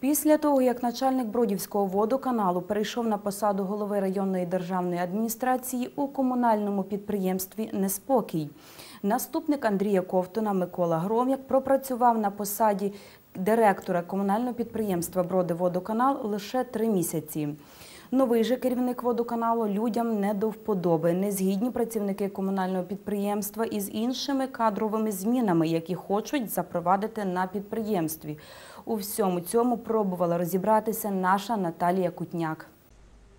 Після того, як начальник Бродівського водоканалу перейшов на посаду голови районної державної адміністрації у комунальному підприємстві Неспокій. Наступник Андрія Ковтуна Микола Гром'як пропрацював на посаді директора комунального підприємства Бродиводоканал лише три місяці. Новий же керівник водоканалу людям не до вподоби. Незгідні працівники комунального підприємства із іншими кадровими змінами, які хочуть запровадити на підприємстві. У всьому цьому пробувала розібратися наша Наталія Кутняк.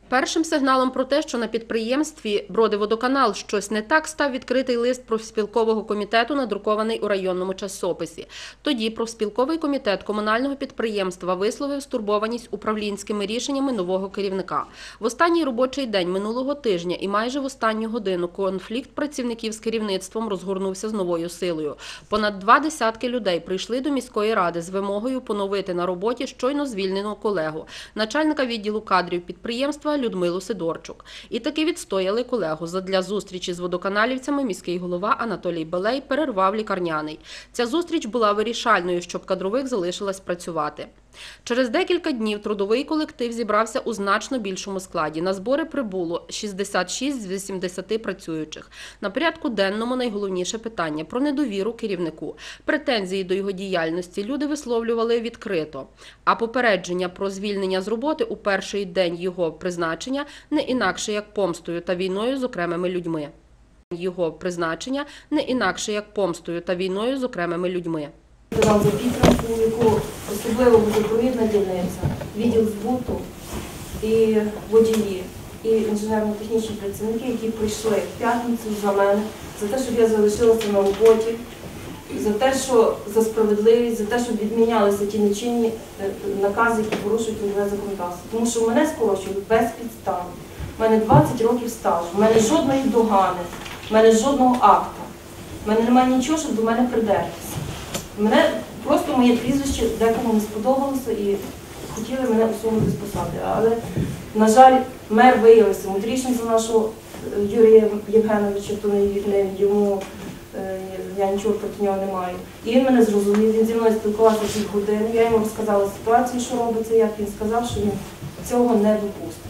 Першим сигналом про те, що на підприємстві Бродиводоканал щось не так, став відкритий лист профспілкового комітету, надрукований у районному часописі. Тоді профспілковий комітет комунального підприємства висловив стурбованість управлінськими рішеннями нового керівника. В останній робочий день минулого тижня і майже в останню годину конфлікт працівників з керівництвом розгорнувся з новою силою. Понад два десятки людей прийшли до міської ради з вимогою поновити на роботі щойно звільненого колегу, начальника відділу кадрів підприємства Людмилу Сидорчук. І таки відстояли колегу. Задля зустрічі з водоканалівцями міський голова Анатолій Белей перервав лікарняний. Ця зустріч була вирішальною, щоб кадрових залишилась працювати. Через декілька днів трудовий колектив зібрався у значно більшому складі. На збори прибуло 66 з 80 працюючих. На порядку денному найголовніше питання про недовіру керівнику. Претензії до його діяльності люди висловлювали відкрито. А попередження про звільнення з роботи у перший день його призначення не інакше як помстою та війною з окремими людьми. Його призначення не інакше як помстою та війною з окремими людьми. Нам за підтримку, яку особливо водопровідна дільниця, відділ збуту і водії, і інженерно-технічні працівники, які прийшли в п'ятницю за мене, за те, щоб я залишилася на роботі, за те, що за справедливість, за те, щоб відмінялися ті нечинні е, накази, які порушують нове законодавство. Тому що мене скорочують без підстав. У мене 20 років стажу, в мене жодної догани, в мене жодного акта. У мене немає нічого, щоб до мене придертися. Мене просто моє прізвище декому не сподобалося і хотіли мене усунути з посади. Але, на жаль, мер виявився мудрішим за нашого е, Юрія Євгеновича, то не, не йому, е, я нічого проти нього не маю. І він мене зрозумів, він зі мною спілкувався пів години, я йому розказала ситуацію, що робиться, як він сказав, що він цього не допустить.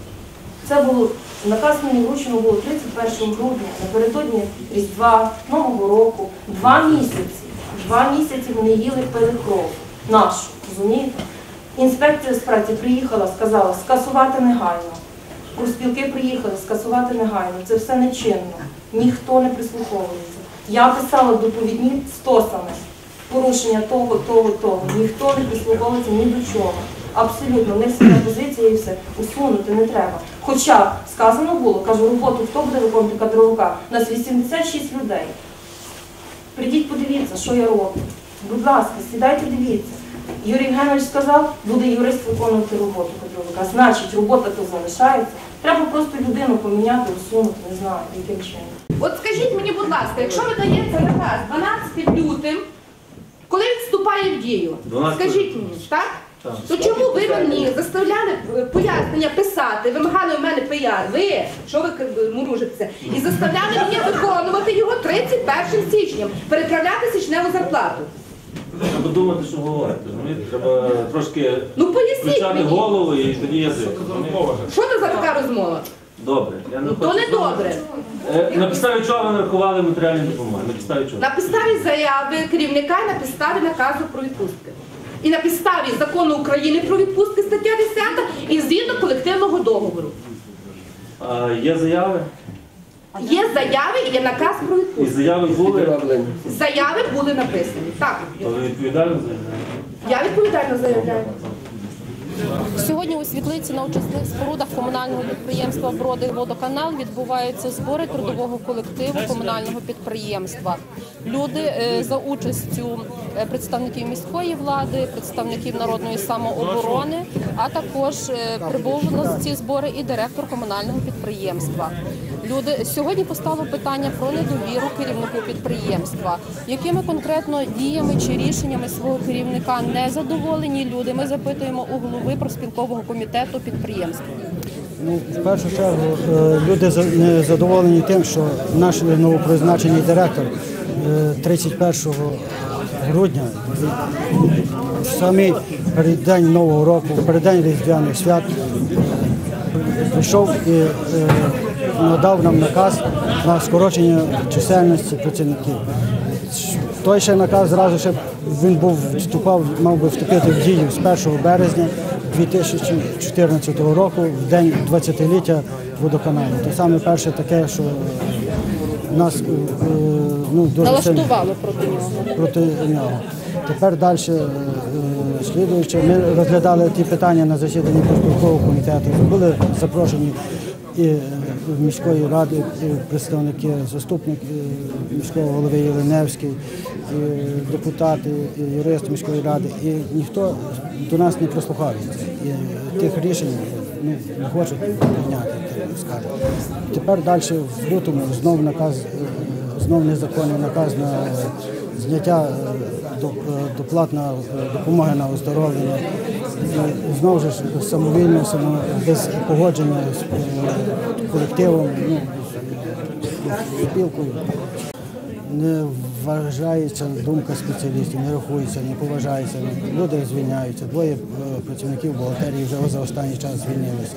Це було наказ мені вручено було 31 грудня, напередодні Різдва, Нового року, два місяці. Два місяці вони їли перекров нашу, розумієте? Інспекція з праці приїхала, сказала, скасувати негайно. Профспілки приїхали, скасувати негайно. Це все нечинно. Ніхто не прислуховується. Я писала доповідні стосами. Порушення того, того, того. Ніхто не прислуховується ні до чого. Абсолютно, в них своя позиція і все. Усунути не треба. Хоча сказано було, кажу, роботу хто буде виконувати кадровика? У нас 86 людей. Прийдіть, подивіться, що я роблю. Будь ласка, сідайте, дивіться. Юрій Євгенович сказав, буде юрист виконувати роботу кадровика. Значить, робота то залишається. Треба просто людину поміняти, усунути, не знаю, яким чином. От скажіть мені, будь ласка, якщо видається наказ 12 лютим, коли він вступає в дію? 12 Скажіть мені, так? Так. То чому ви мені заставляли е, пояснення писати, вимагали у мене пияр, ви, що ви муружитеся, і заставляли мені виконувати його 31 січням, переправляти січневу зарплату? Треба думати, що говорити. розумієте? Треба трошки Ну поясніть включати мені, голову і тоді язик. розумієте? що це за така розмова? Добре. Я не Ну то хочу не добре. Е, На підставі чого ви нарахували матеріальні допомоги? На підставі чого? На підставі заяви керівника і на підставі наказу про відпустки. І на підставі закону України про відпустки стаття 10 і згідно колективного договору. А, є заяви? Є заяви і є наказ про І відпустку. заяви були? Заяви були написані. Так, ви відповідально заявляєте? я відповідально заявляю. Сьогодні у світлиці на очисних спорудах комунального підприємства Броди водоканал відбуваються збори трудового колективу комунального підприємства. Люди е, за участю е, представників міської влади, представників народної самооборони, а також е, прибув на ці збори і директор комунального підприємства. Люди сьогодні постало питання про недовіру керівнику підприємства. Якими конкретно діями чи рішеннями свого керівника не задоволені люди? Ми запитуємо у голови проспілкового комітету підприємства. Ну, в першу чергу е, люди задоволені тим, що наш новопризначений директор е, 31 грудня, самий переддень Нового року, переддень Різдвяних свят, прийшов і е, надав нам наказ на скорочення чисельності працівників. Той ще наказ зразу ще він був вступав, мав би вступити в дію з 1 березня 2014 року, в день 20-ліття водоканалу. Це саме перше таке, що нас е, е, ну, дуже сильно Налаштувало проти нього. проти нього. Тепер далі слідуючи, ми розглядали ті питання на засіданні профспілкового комітету. Були запрошені і е, міської ради представники, заступник е, міського голови Єленевський, депутати, і юристи міської ради. І ніхто до нас не прислухається. Тих рішень ну, не хочуть прийняти, скажемо. Тепер далі в лютому знов наказ, е, знов незаконний наказ на е, зняття е, до- е, доплат на е, допомоги на оздоровлення. Знову ж самовільно, само- без погодження з е, колективом, ну, з спілкою. Не вважається думка спеціалістів, не рахується, не поважається. Люди звільняються. Двоє е, працівників бухгалтерії вже за останній час звільнилися.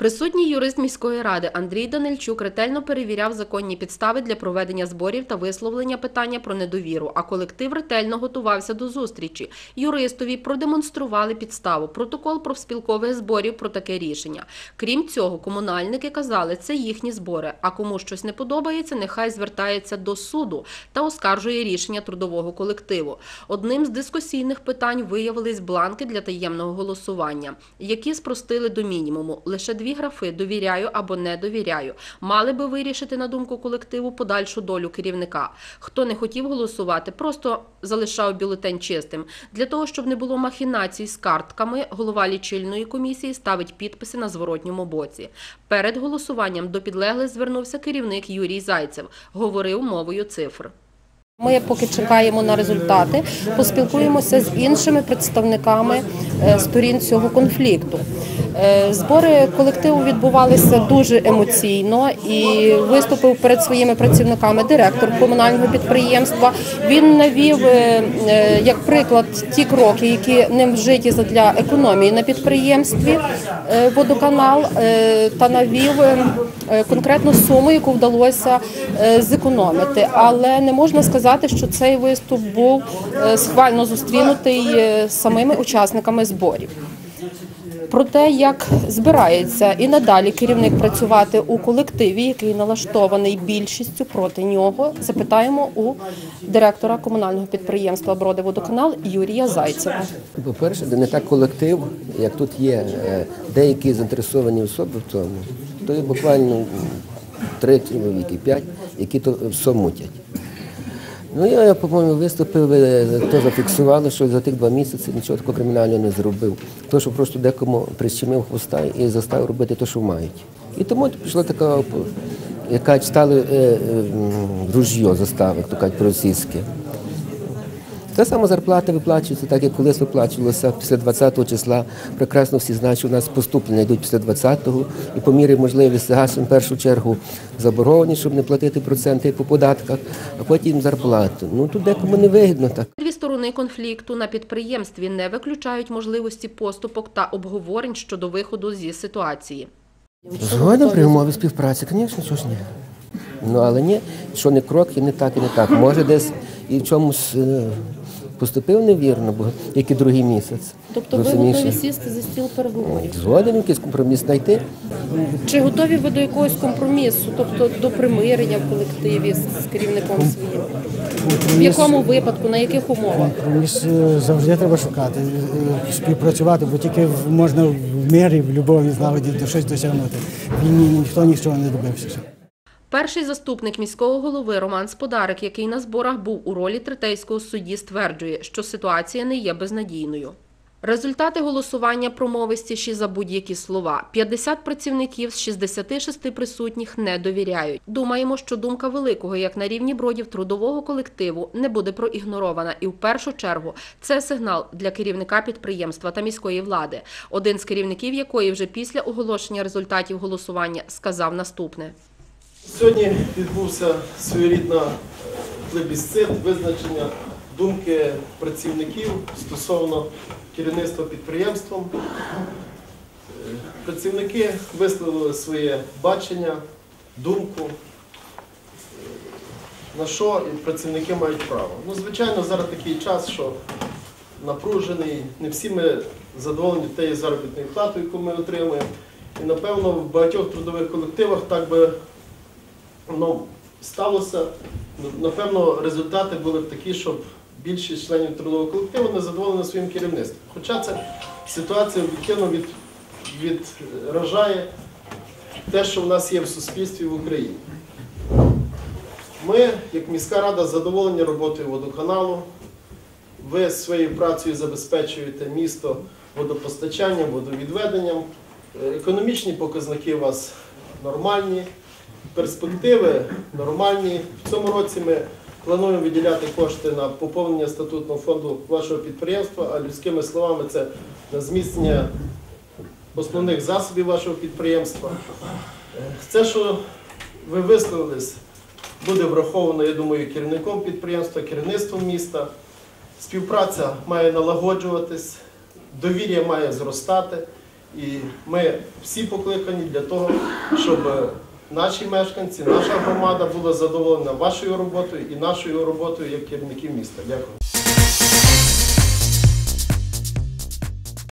Присутній юрист міської ради Андрій Данильчук ретельно перевіряв законні підстави для проведення зборів та висловлення питання про недовіру. А колектив ретельно готувався до зустрічі. Юристові продемонстрували підставу протокол профспілкових зборів про таке рішення. Крім цього, комунальники казали, це їхні збори. А кому щось не подобається, нехай звертається до суду та оскаржує рішення трудового колективу. Одним з дискусійних питань виявились бланки для таємного голосування, які спростили до мінімуму. Лише дві графи довіряю або не довіряю. Мали би вирішити на думку колективу подальшу долю керівника. Хто не хотів голосувати, просто залишав бюлетень чистим. Для того, щоб не було махінацій з картками, голова лічильної комісії ставить підписи на зворотньому боці. Перед голосуванням до підлеглих звернувся керівник Юрій Зайцев. Говорив мовою цифр. Ми поки чекаємо на результати, поспілкуємося з іншими представниками е, сторін цього конфлікту. Е, Збори колективу відбувалися дуже емоційно і виступив перед своїми працівниками директор комунального підприємства. Він навів е, е, як приклад ті кроки, які ним вжиті для економії на підприємстві водоканал, та навів конкретну суму, яку вдалося зекономити. Але не можна сказати, що цей виступ був схвально зустрінутий самими учасниками зборів. Про те, як збирається і надалі керівник працювати у колективі, який налаштований більшістю проти нього, запитаємо у директора комунального підприємства Бродиводоканал Юрія Зайцева. По-перше, не так колектив, як тут є е, деякі заінтересовані особи в цьому, то є буквально три чоловіки, п'ять, які то все мутять. Ну, я, я, по-моєму, виступив, ви то зафіксували, що за тих два місяці нічого такого кримінального не зробив. То, що просто декому прищемив хвоста і заставив робити те, що мають. І тому пішла така, яка стали е, е, ружьо застави, то кажуть по-російськи. Та сама зарплата виплачується, так як колись виплачувалося після 20-го числа. Прекрасно всі знають, що у нас поступлення йдуть після 20-го, і по мірі можливості гасимо в першу чергу заборгованість, щоб не платити проценти по податках, а потім зарплату. Ну тут декому не вигідно так. Дві сторони конфлікту на підприємстві не виключають можливості поступок та обговорень щодо виходу зі ситуації. Згодом при умові співпраці, звісно, що ж ні. Ну але ні, що не крок, і не так, і не так. Може десь і в чомусь е, поступив невірно, бо як і другий місяць. Тобто ви Розумієш? готові сісти за стіл переговорів? Згоден якийсь компроміс знайти. Чи готові ви до якогось компромісу, тобто до примирення в колективі з з керівником своїм? В якому випадку, на яких умовах? Компроміс е, завжди треба шукати, е, співпрацювати, бо тільки в- можна в мирі, в любові, злагоді до щось досягнути. В війні ніхто нічого не добився. ще. Перший заступник міського голови Роман Сподарик, який на зборах був у ролі третейського судді, стверджує, що ситуація не є безнадійною. Результати голосування промовистіші за будь-які слова. 50 працівників з 66 присутніх не довіряють. Думаємо, що думка великого, як на рівні бродів трудового колективу, не буде проігнорована. І в першу чергу це сигнал для керівника підприємства та міської влади. Один з керівників якої вже після оголошення результатів голосування сказав наступне. Сьогодні відбувся своєрідна е, плебісцит, визначення думки працівників стосовно керівництва підприємством. Е, Працівники висловили своє бачення, думку, е, на що працівники мають право. Ну, звичайно, зараз такий час, що напружений, не всі ми задоволені тією заробітною платою, яку ми отримуємо. І напевно в багатьох трудових колективах так би воно сталося. Напевно, результати були б такі, щоб більшість членів трудового колективу не задоволені своїм керівництвом. Хоча ця ситуація об'єктивно від, відражає те, що в нас є в суспільстві в Україні. Ми, як міська рада, задоволені роботою водоканалу. Ви своєю працею забезпечуєте місто водопостачанням, водовідведенням. Економічні показники у вас нормальні, перспективи нормальні. В цьому році ми плануємо виділяти кошти на поповнення статутного фонду вашого підприємства, а людськими словами це на зміцнення основних засобів вашого підприємства. Це, що ви висловились, буде враховано, я думаю, керівником підприємства, керівництвом міста. Співпраця має налагоджуватись, довір'я має зростати. І ми всі покликані для того, щоб наші мешканці, наша громада була задоволена вашою роботою і нашою роботою як керівників міста. Дякую.